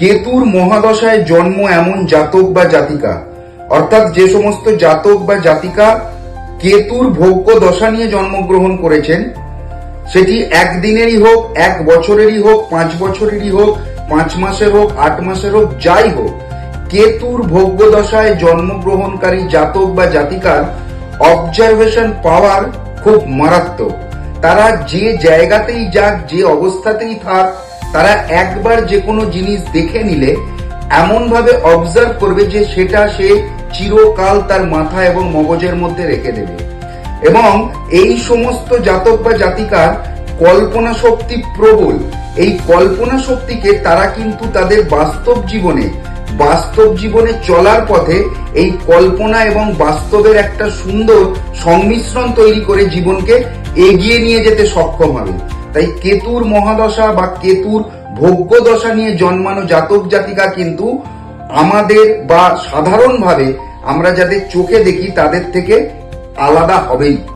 কেতুর মহাদশায় জন্ম এমন জাতক বা জাতিকা। অর্থাৎ যে সমস্ত জাতক বা জাতিকা কেতুর ভোগ্য দশা নিয়ে জন্মগ্রহণ করেছেন, সেটি একদিনেরই হোক, এক বছরেরই হোক, পাঁচ বছরেরই হোক, পাঁচ মাসের হোক, আট মাসের হোক, যাই হোক, কেতুর ভোগ্য দশায় জন্মগ্রহণকারী জাতক বা জাতিকার অবজারভেশন পাওয়ার খুব মারাত্মক। তারা যে জায়গাতেই যাক, যে অবস্থাতেই থাক তারা একবার যে কোনো জিনিস দেখে নিলে এমন ভাবে অবজার্ভ করবে যে সেটা সে চিরকাল তার মাথা এবং মগজের মধ্যে রেখে দেবে। এবং এই সমস্ত জাতক বা জাতিকার কল্পনা শক্তি প্রবল। এই কল্পনা শক্তিকে তারা কিন্তু তাদের বাস্তব জীবনে বাস্তব জীবনে চলার পথে এই কল্পনা এবং বাস্তবের একটা সুন্দর সংমিশ্রণ তৈরি করে জীবনকে এগিয়ে নিয়ে যেতে সক্ষম হবে। তাই কেতুর মহাদশা বা কেতুর ভোগ্য দশা নিয়ে জন্মানো জাতক জাতিকা কিন্তু আমাদের বা সাধারণভাবে আমরা যাদের চোখে দেখি তাদের থেকে আলাদা হবেই।